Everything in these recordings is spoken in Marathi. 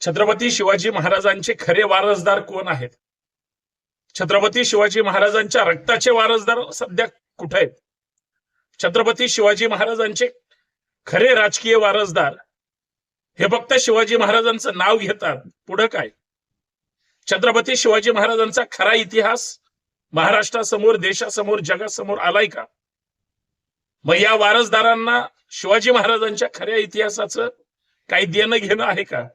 छत्रपती शिवाजी महाराजांचे खरे वारसदार कोण आहेत? छत्रपती शिवाजी महाराजांच्या रक्ताचे वारसदार सध्या कुठे आहेत? छत्रपती शिवाजी महाराजांचे खरे राजकीय वारसदार हे फक्त शिवाजी महाराजांचं नाव घेतात. पुढं काय? छत्रपती शिवाजी महाराजांचा खरा इतिहास महाराष्ट्रासमोर देशासमोर जगासमोर आलाय का? मग या वारसदारांना शिवाजी महाराजांच्या खऱ्या इतिहासाचं काही देणं घेणं आहे का?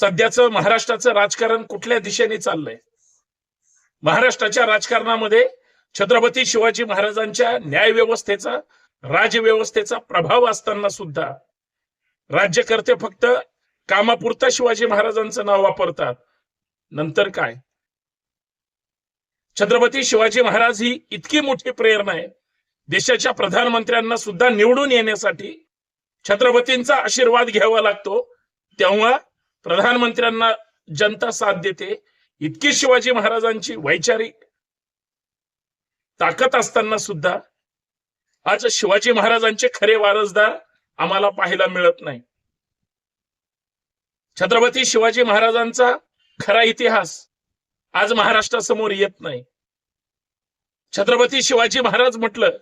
सध्याचं महाराष्ट्राचं राजकारण कुठल्या दिशेने चाललंय? महाराष्ट्राच्या राजकारणामध्ये छत्रपती शिवाजी महाराजांच्या न्यायव्यवस्थेचा राजव्यवस्थेचा प्रभाव असताना सुद्धा राज्यकर्ते फक्त कामापुरता शिवाजी महाराजांचं नाव वापरतात. नंतर काय? छत्रपती शिवाजी महाराज ही इतकी मोठी प्रेरणा आहे. देशाच्या प्रधानमंत्र्यांना सुद्धा निवडून येण्यासाठी छत्रपतींचा आशीर्वाद घ्यावा लागतो. तेव्हा प्रधानमंत्र्यांना जनता साथ देते. इतकी शिवाजी महाराजांची वैचारिक ताकद असताना सुद्धा आज शिवाजी महाराजांचे खरे वारसदार आम्हाला पाहायला मिळत नाही. छत्रपती शिवाजी महाराजांचा खरा इतिहास आज महाराष्ट्रासमोर येत नाही. छत्रपती शिवाजी महाराज म्हटलं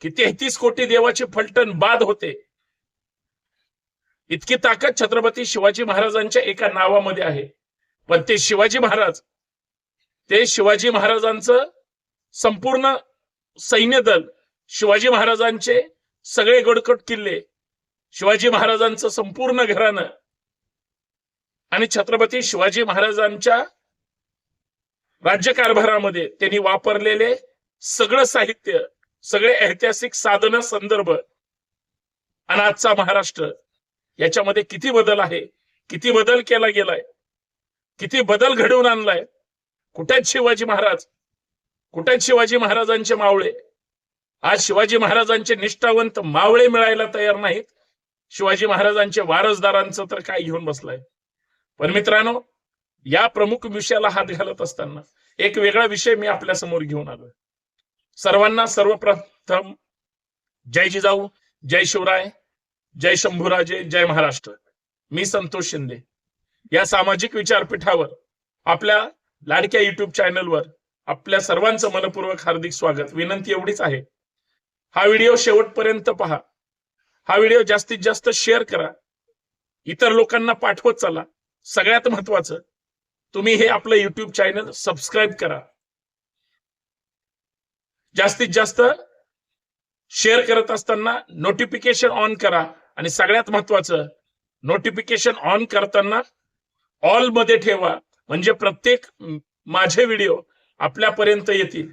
की तेहतीस कोटी देवाचे फलटण बाद होते. इतकी ताकद छत्रपती शिवाजी महाराजांच्या एका नावामध्ये आहे. पण ते शिवाजी महाराज ते शिवाजी महाराजांचं संपूर्ण सैन्य दल शिवाजी महाराजांचे सगळे गडकट किल्ले शिवाजी महाराजांचं संपूर्ण घराणं आणि छत्रपती शिवाजी महाराजांच्या राज्यकारभारामध्ये त्यांनी वापरलेले सगळं साहित्य सगळे ऐतिहासिक साधनं संदर्भ आणि आजचा महाराष्ट्र याच्यामध्ये किती बदल आहे? किती बदल केला गेलाय? किती बदल घडवून आणलाय? कुठे शिवाजी महाराज? कुठ्यात शिवाजी महाराजांचे मावळे? आज शिवाजी महाराजांचे निष्ठावंत मावळे मिळायला तयार नाहीत. शिवाजी महाराजांचे वारसदारांचं तर काय घेऊन बसलाय? पण मित्रांनो या प्रमुख विषयाला हात घालत असताना एक वेगळा विषय मी आपल्यासमोर घेऊन आलोय. सर्वांना सर्वप्रथम जय जिजाऊ जय शिवराय. जय शंभूराजे जय महाराष्ट्र. मी संतोष शिंदे. या सामाजिक विचारपीठावर आपल्या लाडक्या युट्यूब चॅनलवर आपल्या सर्वांचं मनपूर्वक हार्दिक स्वागत. विनंती एवढीच आहे. हा व्हिडिओ शेवटपर्यंत पहा. हा व्हिडिओ जास्तीत जास्त शेअर करा. इतर लोकांना पाठवत चला. सगळ्यात महत्वाचं तुम्ही हे आपलं युट्यूब चॅनल सबस्क्राईब करा. जास्तीत जास्त शेअर करत असताना नोटिफिकेशन ऑन करा. आणि सगळ्यात महत्वाचं नोटिफिकेशन ऑन करताना ऑलमध्ये ठेवा. म्हणजे प्रत्येक माझे व्हिडिओ आपल्यापर्यंत येतील.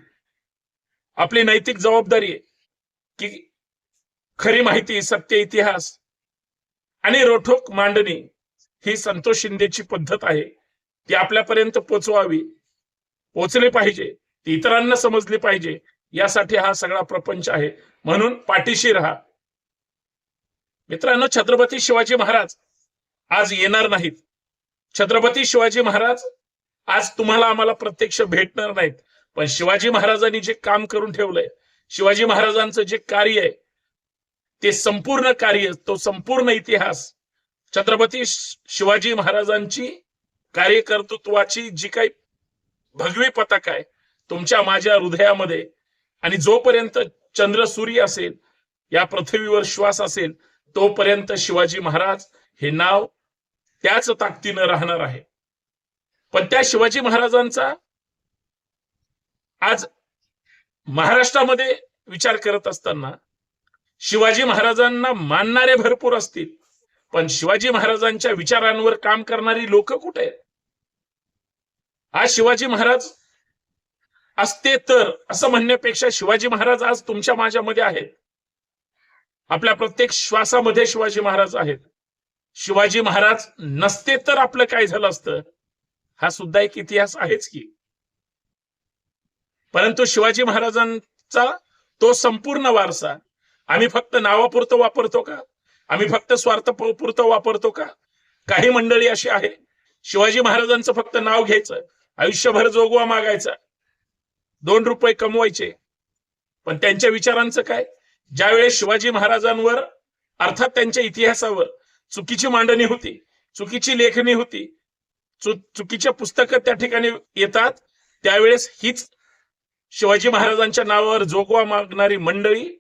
आपली नैतिक जबाबदारी आहे की खरी माहिती सत्य इतिहास आणि रोठोक मांडणी ही संतोष शिंदेची पद्धत आहे. ती आपल्यापर्यंत पोचवावी पोचली पाहिजे ती इतरांना समजली पाहिजे यासाठी हा सगळा प्रपंच आहे. म्हणून पाठीशी राहा. मित्रांनो छत्रपती शिवाजी महाराज आज येणार नाहीत. छत्रपती शिवाजी महाराज आज तुम्हाला आम्हाला प्रत्यक्ष भेटणार नाहीत. पण शिवाजी महाराजांनी जे काम करून ठेवलंय शिवाजी महाराजांचं जे कार्य आहे ते संपूर्ण कार्य तो संपूर्ण इतिहास छत्रपती शिवाजी महाराजांची कार्यकर्तृत्वाची जी काही भगवी पताक आहे तुमच्या माझ्या हृदयामध्ये आणि जोपर्यंत चंद्र सूर्य असेल या पृथ्वीवर श्वास असेल तोपर्यंत शिवाजी महाराज हे नाव त्याच ताकदीनं राहणार आहे. पण त्या शिवाजी महाराजांचा आज महाराष्ट्रामध्ये विचार करत असताना शिवाजी महाराजांना मानणारे भरपूर असतील पण शिवाजी महाराजांच्या विचारांवर काम करणारी लोक कुठे आहेत? आज शिवाजी महाराज असते तर असं म्हणण्यापेक्षा शिवाजी महाराज आज तुमच्या माझ्यामध्ये आहेत. आपल्या प्रत्येक श्वासामध्ये शिवाजी महाराज आहेत. शिवाजी महाराज नसते तर आपलं काय झालं असतं? हा सुद्धा एक इतिहास आहेच की. परंतु शिवाजी महाराजांचा तो संपूर्ण वारसा आम्ही फक्त नावापुरतं वापरतो का? आम्ही फक्त स्वार्थ पुरतं वापरतो का? काही मंडळी अशी आहे शिवाजी महाराजांचं फक्त नाव घ्यायचं आयुष्यभर जोगवा मागायचा दोन रुपये कमवायचे. पण त्यांच्या विचारांचं काय? ज्यावेळेस शिवाजी महाराजांवर अर्थात त्यांच्या इतिहासावर चुकीची मांडणी होती चुकीची लेखणी होती चु- चुकीच्या पुस्तकं त्या ठिकाणी येतात त्यावेळेस हीच शिवाजी महाराजांच्या नावावर जोगवा मागणारी मंडळी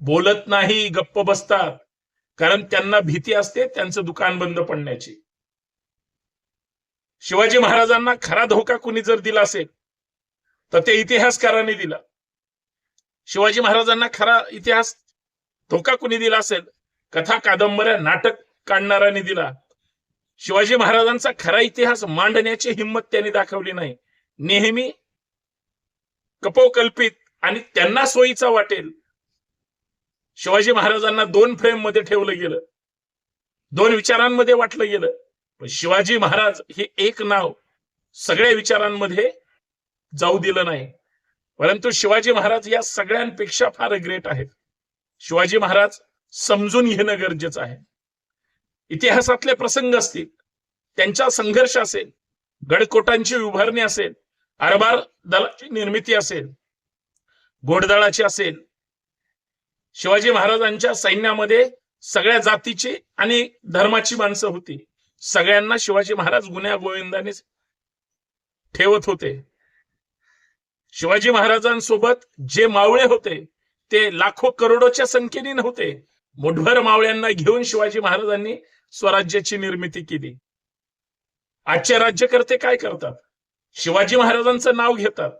बोलत नाही गप्प बसतात. कारण त्यांना भीती असते त्यांचं दुकान बंद पडण्याची. शिवाजी महाराजांना खरा धोका कुणी जर दिला असेल तर ते इतिहासकारांनी दिला. शिवाजी महाराजांना खरा इतिहास धोका कुणी दिला असेल? कथा कादंबऱ्या नाटक काढणाऱ्यांनी दिला. शिवाजी महाराजांचा खरा इतिहास मांडण्याची हिंमत त्यांनी दाखवली नाही. नेहमी कपोकल्पित आणि त्यांना सोयीचा वाटेल. शिवाजी महाराजांना दोन फ्रेममध्ये ठेवलं गेलं. दोन विचारांमध्ये वाटलं गेलं. पण शिवाजी महाराज हे एक नाव सगळ्या विचारांमध्ये जाऊ दिलं नाही. परंतु शिवाजी महाराज या सगळ्यांपेक्षा फार ग्रेट आहेत. शिवाजी महाराज समजून घेणं गरजेचं आहे. इतिहासातले प्रसंग असतील त्यांचा संघर्ष असेल गडकोटांची उभारणी असेल आरबार दलाची निर्मिती असेल घोडदळाची असेल शिवाजी महाराजांच्या सैन्यामध्ये सगळ्या जातीची आणि धर्माची माणसं होती. सगळ्यांना शिवाजी महाराज गुन्ह्या गोविंदाने ठेवत होते. शिवाजी महाराजांसोबत जे मावळे होते ते लाखो करोडोच्या संख्येने नव्हते. मुठभर मावळ्यांना घेऊन शिवाजी महाराजांनी स्वराज्याची निर्मिती केली. आजचे राज्यकर्ते काय करतात? शिवाजी महाराजांचं नाव घेतात.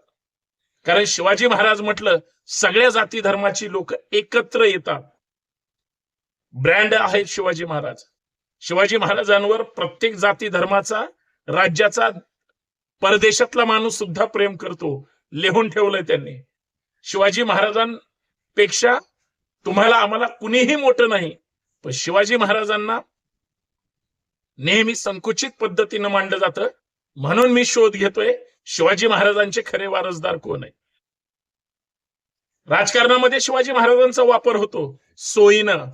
कारण शिवाजी महाराज म्हटलं सगळ्या जाती धर्माची लोक एकत्र येतात. ब्रँड आहेत शिवाजी महाराज. शिवाजी महाराजांवर प्रत्येक जाती धर्माचा राज्याचा परदेशातला माणूस सुद्धा प्रेम करतो. लिहून ठेवलंय त्यांनी. शिवाजी महाराजांपेक्षा तुम्हाला आम्हाला कुणीही मोठं नाही पण शिवाजी महाराजांना नेहमी संकुचित पद्धतीनं मांडलं जातं. म्हणून मी शोध घेतोय शिवाजी महाराजांचे खरे वारसदार कोण आहे राजकारणामध्ये शिवाजी महाराजांचा वापर होतो. सोयीनं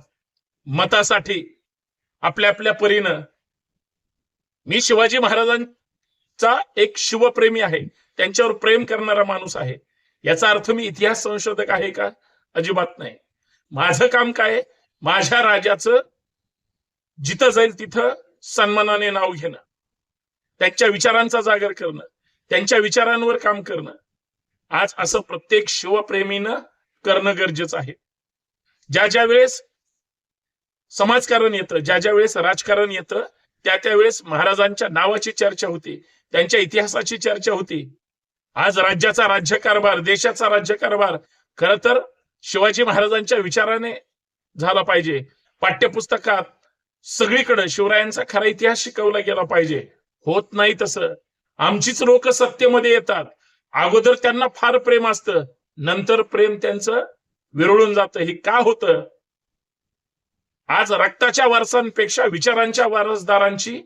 मतासाठी आपल्या आपल्या परीनं. मी शिवाजी महाराजांचा एक शिवप्रेमी आहे. त्यांच्यावर प्रेम करणारा माणूस आहे. याचा अर्थ मी इतिहास संशोधक आहे का? अजिबात नाही. माझं काम काय? माझ्या राजाचं जिथं जाईल तिथं सन्मानाने नाव घेणं. त्यांच्या विचारांचा जागर करणं. त्यांच्या विचारांवर काम करणं. आज असं प्रत्येक शिवप्रेमीनं करणं गरजेचं आहे. ज्या ज्या वेळेस समाजकारण येतं ज्या ज्या वेळेस राजकारण येतं त्या त्यावेळेस महाराजांच्या नावाची चर्चा होती त्यांच्या इतिहासाची चर्चा होती. आज राज्याचा राज्यकारभार देशाचा राज्यकारभार खर तर शिवाजी महाराजांच्या विचाराने झाला पाहिजे. पाठ्यपुस्तकात सगळीकडे शिवरायांचा खरा इतिहास शिकवला गेला पाहिजे. होत नाही तसं. आमचीच लोक सत्तेमध्ये येतात. अगोदर त्यांना फार प्रेम असतं. नंतर प्रेम त्यांचं विरळून जातं. हे का होतं? आज रक्ताच्या वारसांपेक्षा विचारांच्या वारसदारांची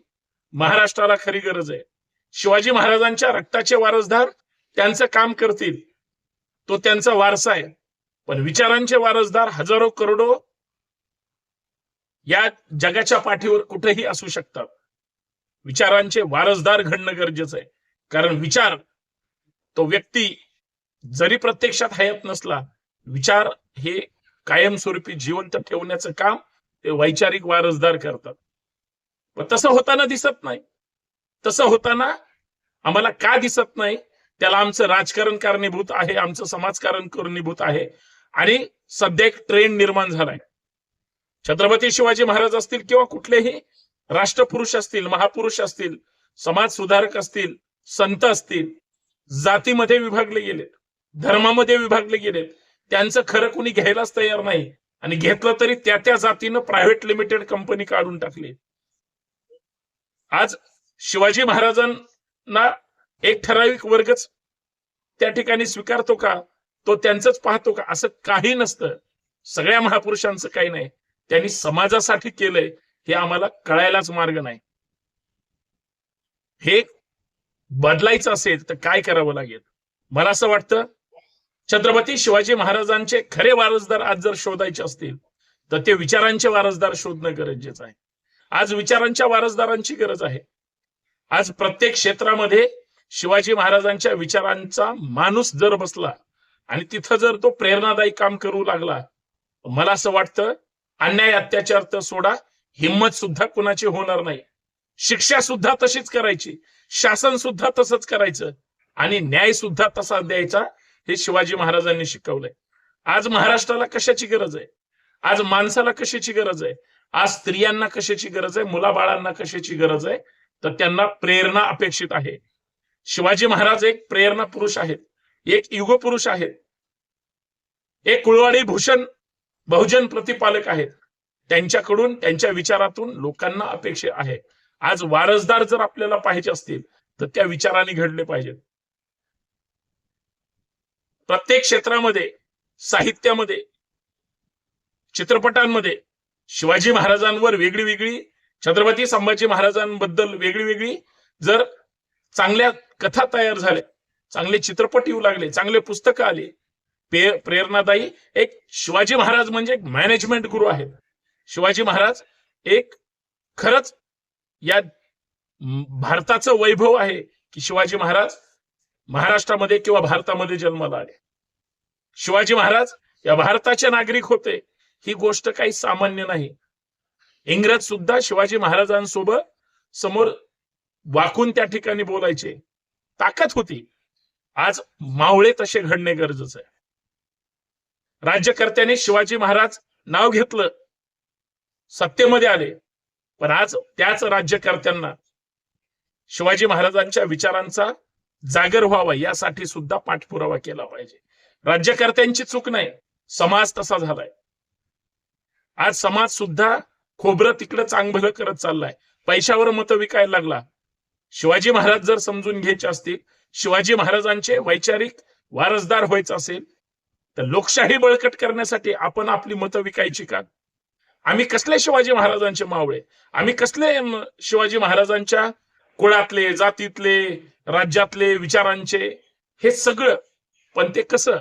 महाराष्ट्राला खरी गरज आहे. शिवाजी महाराजांच्या रक्ताचे वारसदार त्यांचं काम करतील. तो त्यांचा वारसा आहे. पण विचारांचे वारसदार हजारो करोडो या जगाच्या पाठीवर कुठेही असू शकतात. विचारांचे वारसदार घडणं गरजेचं आहे. कारण विचार तो व्यक्ती जरी प्रत्यक्षात हयात नसला विचार हे कायमस्वरूपी जिवंत ठेवण्याचं काम ते वैचारिक वारसदार करतात. पण तसं होताना दिसत नाही. तसं होताना आम्हाला का दिसत नाही? त्याला आमचं राजकारण कारणीभूत आहे आमचं समाजकारण कारणीभूत आहे. आणि सध्या एक ट्रेंड निर्माण झालाय. छत्रपती शिवाजी महाराज असतील किंवा कुठलेही राष्ट्रपुरुष असतील महापुरुष असतील समाज सुधारक असतील संत असतील जातीमध्ये विभागले गेलेत धर्मामध्ये विभागले गेलेत त्यांचं खरं कुणी घ्यायलाच तयार नाही. आणि घेतलं तरी त्या त्या जातीनं प्रायव्हेट लिमिटेड कंपनी काढून टाकली. आज शिवाजी महाराजांना एक ठराविक वर्गच त्या ठिकाणी स्वीकारतो का? तो त्यांचंच पाहतो का? असं काही नसतं. सगळ्या महापुरुषांचं काही नाही. त्यांनी समाजासाठी केलंय हे आम्हाला कळायलाच मार्ग नाही. हे बदलायचं असेल तर काय करावं लागेल? मला असं वाटतं छत्रपती शिवाजी महाराजांचे खरे वारसदार आज जर शोधायचे असतील तर ते विचारांचे वारसदार शोधणं गरजेचं आहे. आज विचारांच्या वारसदारांची गरज आहे. आज प्रत्येक क्षेत्रामध्ये शिवाजी महाराजांच्या विचारांचा माणूस जर बसला आणि तिथं जर तो प्रेरणादायी काम करू लागला मला असं वाटतं अन्याय अत्याचार तर सोडा हिंमत सुद्धा कुणाची होणार नाही. शिक्षा सुद्धा तशीच करायची शासन सुद्धा तसंच करायचं आणि न्याय सुद्धा तसा द्यायचा हे शिवाजी महाराजांनी शिकवलंय. आज महाराष्ट्राला कशाची गरज आहे? आज माणसाला कशाची गरज आहे? आज स्त्रियांना कशाची गरज आहे? मुलाबाळांना कशाची गरज आहे? तर त्यांना प्रेरणा अपेक्षित आहे. शिवाजी महाराज एक प्रेरणा पुरुष आहेत एक युग पुरुष आहेत. एक कुळवाडी भूषण बहुजन प्रतिपालक आहेत. त्यांच्याकडून त्यांच्या विचारातून लोकांना अपेक्षा आहे. आज वारसदार जर आपल्याला पाहिजे असतील तर त्या विचाराने घडले पाहिजेत. प्रत्येक क्षेत्रामध्ये साहित्यामध्ये चित्रपटांमध्ये शिवाजी महाराजांवर वेगळी वेगळी छत्रपती संभाजी महाराजांबद्दल वेगळी वेगळी जर चांगल्या कथा तयार झाल्या. चांगले चित्रपट येऊ लागले चांगले पुस्तकं आले. पे प्रेरणादायी एक शिवाजी महाराज म्हणजे एक मॅनेजमेंट गुरु आहेत. शिवाजी महाराज एक खरंच या भारताचं वैभव आहे की शिवाजी महाराज महाराष्ट्रामध्ये किंवा भारतामध्ये जन्माला आले. शिवाजी महाराज या भारताचे नागरिक होते. ही गोष्ट काही सामान्य नाही. इंग्रज सुद्धा शिवाजी महाराजांसोबत समोर वाकून त्या ठिकाणी बोलायचे. ताकद होती. आज मावळे तसे घडणे गरजेचं आहे. राज्यकर्त्यांनी शिवाजी महाराज नाव घेतलं. सत्तेमध्ये आले. पण आज त्याच राज्यकर्त्यांना शिवाजी महाराजांच्या विचारांचा जागर व्हावा यासाठी सुद्धा पाठपुरावा केला पाहिजे. राज्यकर्त्यांची चूक नाही. समाज तसा झालाय. आज समाज सुद्धा खोबरं तिकडं चांगभलं करत चाललाय. पैशावर मतं विकायला लागला. शिवाजी महाराज जर समजून घ्यायचे असतील शिवाजी महाराजांचे वैचारिक वारसदार व्हायचं असेल तर लोकशाही बळकट करण्यासाठी आपण आपली मतं विकायची का? आम्ही कसले शिवाजी महाराजांचे मावळे? आम्ही कसले शिवाजी महाराजांच्या कुळातले जातीतले राज्यातले विचारांचे? हे सगळं पण ते कसं?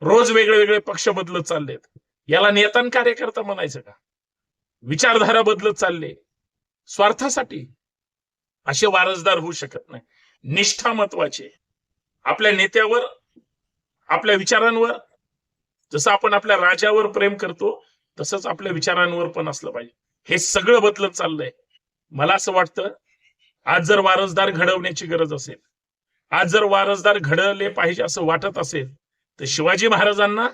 रोज वेगळे वेगळे पक्ष बदलत चाललेत. याला नेतान कार्यकर्ता म्हणायचं का? विचारधारा बदलत चालले. स्वार्थासाठी असे वारसदार होऊ शकत नाही. निष्ठा महत्वाची आपल्या नेत्यावर आपल्या विचारांवर जसं आपण आपल्या राजावर प्रेम करतो तसंच आपल्या विचारांवर पण असलं पाहिजे. हे सगळं बदलत चाललंय. मला असं वाटतं आज जर वारसदार घडवण्याची गरज असेल आज जर वारसदार घडवले पाहिजे असं वाटत असेल तर शिवाजी महाराजांना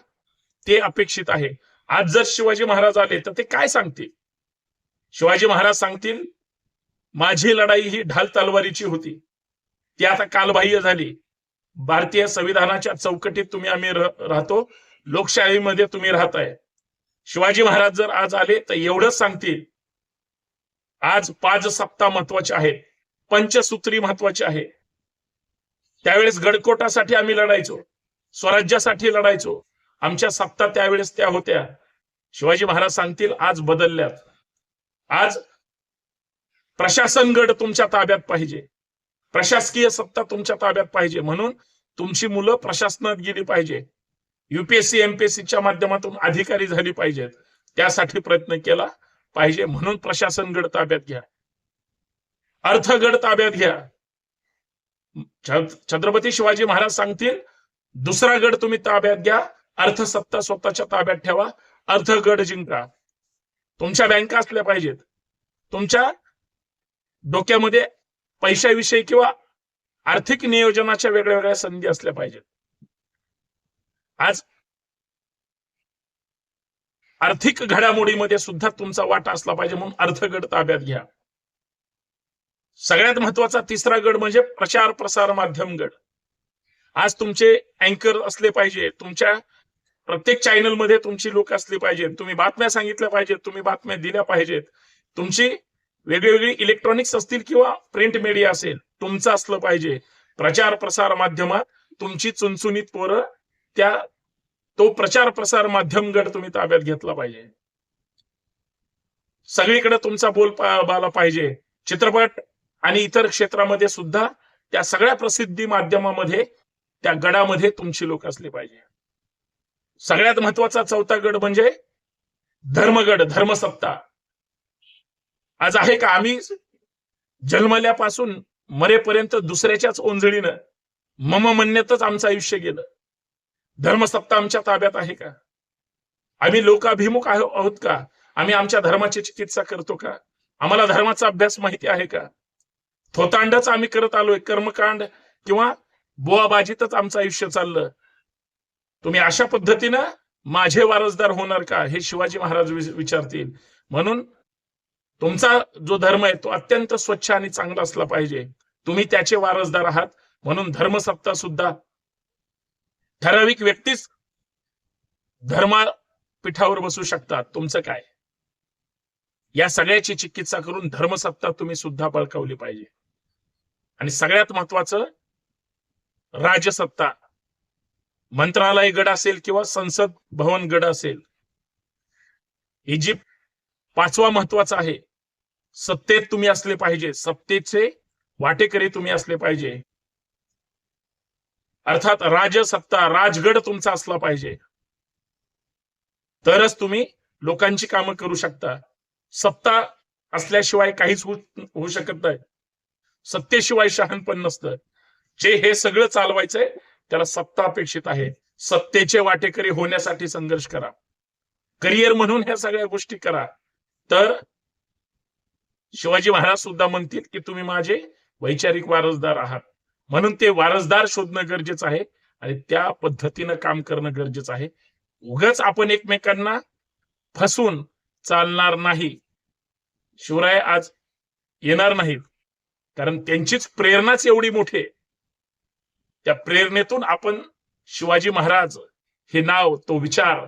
ते अपेक्षित आहे. आज जर शिवाजी महाराज आले तर ते काय सांगतील? शिवाजी महाराज सांगतील माझी लढाई ही ढाल तलवारीची होती. ती आता कालबाह्य झाली. भारतीय संविधानाच्या चौकटीत तुम्ही आम्ही राहतो. लोकशाहीमध्ये तुम्ही राहताय. शिवाजी महाराज जर आज आले तर एवढंच सांगतील. आज पाच सप्ताह महत्त्वाचे आहेत. पंचसूत्री महत्त्वाचे आहे. त्यावेळेस गडकोटासाठी आम्ही लढायचो. स्वराज्यासाठी लढायचो. आमच्या सप्ता त्यावेळेस त्या होत्या. शिवाजी महाराज सांगतील आज बदलल्यात. आज प्रशासन गड तुमच्या ताब्यात पाहिजे. प्रशासकीय सत्ता तुमच्या ताब्यात पाहिजे. म्हणून तुमची मुलं प्रशासनात गेली पाहिजे. युपीएससी एमपीएससीच्या माध्यमातून अधिकारी झाली पाहिजेत. त्यासाठी प्रयत्न केला पाहिजे. म्हणून प्रशासन गड ताब्यात घ्या. अर्थगड ताब्यात घ्या. छत्रपती शिवाजी महाराज सांगतील दुसरा गड तुम्ही ताब्यात घ्या. अर्थसत्ता स्वतःच्या ताब्यात ठेवा. अर्थगड जिंका. तुमच्या बँका असल्या पाहिजेत. तुमच्या डोक्यामध्ये पैशाविषयी किंवा आर्थिक नियोजनाच्या वेगळ्या वेगळ्या संधी असल्या पाहिजेत. आज आर्थिक घडामोडीमध्ये सुद्धा तुमचा वाटा असला पाहिजे म्हणून अर्थगड ताब्यात घ्या. सगळ्यात महत्त्वाचा तिसरा गड म्हणजे प्रचार प्रसार माध्यम गड. आज तुमचे अँकर असले पाहिजे तुमच्या प्रत्येक चॅनलमध्ये तुमची लोक असली पाहिजेत तुम्ही बातम्या सांगितल्या पाहिजेत तुम्ही बातम्या दिल्या पाहिजेत तुमची वेगवेगळी इलेक्ट्रॉनिक्स असतील किंवा प्रिंट मीडिया असेल तुमचं असलं पाहिजे. प्रचार प्रसार माध्यमात तुमची चुनचुनीत पोरं त्या तो प्रचार प्रसार माध्यम गड तुम्ही ताब्यात घेतला पाहिजे. सगळीकडे तुमचा बोल बाला पाहिजे. चित्रपट आणि इतर क्षेत्रामध्ये सुद्धा त्या सगळ्या प्रसिद्धी माध्यमामध्ये त्या गडामध्ये तुमची लोक असली पाहिजे. सगळ्यात महत्त्वाचा चौथा गड म्हणजे धर्मगड धर्मसत्ता. आज आहे का आम्ही? जन्मल्यापासून मरेपर्यंत दुसऱ्याच्याच ओंजळीनं मम म्हणण्यातच आमचं आयुष्य गेलं. धर्मसत्ता आमच्या ताब्यात आहे का? आम्ही लोकाभिमुख आहोत का? आम्ही आमच्या धर्माची चिकित्सा करतो का? आम्हाला धर्माचा अभ्यास माहिती आहे का? थोतांडच आम्ही करत आलोय कर्मकांड किंवा बुवाबाजीतच आमचं आयुष्य चाललं. तुम्ही अशा पद्धतीनं माझे वारसदार होणार का? हे शिवाजी महाराज विचारतील. म्हणून तुमचा जो धर्म आहे तो अत्यंत स्वच्छ आणि चांगला असला पाहिजे. तुम्ही त्याचे वारसदार आहात. म्हणून धर्मसत्ता सुद्धा ठराविक व्यक्तीच धर्मापीठावर बसू शकतात. तुमचं काय? या सगळ्याची चिकित्सा करून धर्मसत्ता तुम्ही सुद्धा बळकावली पाहिजे. आणि सगळ्यात महत्वाचं राजसत्ता. मंत्रालय गड असेल किंवा संसद भवन गड असेल. इजिप्त पाचवा महत्त्वाचा आहे. सत्तेत तुम्ही असले पाहिजे. सत्तेचे वाटेकरी तुम्ही असले पाहिजे. अर्थात राजसत्ता राजगड तुमचा असला पाहिजे. तरच तुम्ही लोकांची कामं करू शकता. सत्ता असल्याशिवाय काहीच होऊ शकत नाही. सत्तेशिवाय शहाणपण नसतं. जे हे सगळं चालवायचंय त्याला सत्ता अपेक्षित आहे. सत्तेचे वाटेकरी होण्यासाठी संघर्ष करा. करिअर म्हणून ह्या सगळ्या गोष्टी करा. तर शिवाजी महाराज सुद्धा म्हणतील की तुम्ही माझे वैचारिक वारसदार आहात. म्हणून ते वारसदार शोधणं गरजेचं आहे आणि त्या पद्धतीनं काम करणं गरजेचं आहे. उगाच आपण एकमेकांना फसून चालणार नाही. शिवराय आज येणार नाहीत. कारण त्यांचीच प्रेरणाच एवढी मोठी त्या प्रेरणेतून आपण शिवाजी महाराज हे नाव तो विचार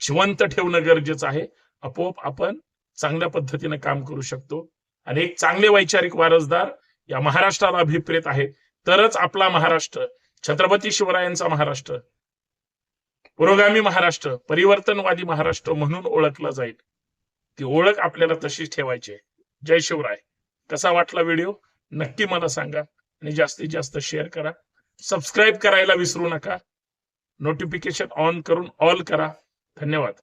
जिवंत ठेवणं गरजेचं आहे. आपोआप आपण चांगल्या पद्धतीने काम करू शकतो. आणि एक चांगले वैचारिक वारसदार या महाराष्ट्राला अभिप्रेत आहे. तरच आपला महाराष्ट्र छत्रपती शिवरायांचा महाराष्ट्र पुरोगामी महाराष्ट्र परिवर्तनवादी महाराष्ट्र म्हणून ओळखला जाईल. ती ओळख आपल्याला तशीच ठेवायची आहे. जय शिवराय. कसा वाटला व्हिडिओ? नक्की मला सांगा आणि जास्तीत जास्त शेअर करा. सबस्क्राईब करायला विसरू नका. नोटिफिकेशन ऑन करून ऑल करा. धन्यवाद.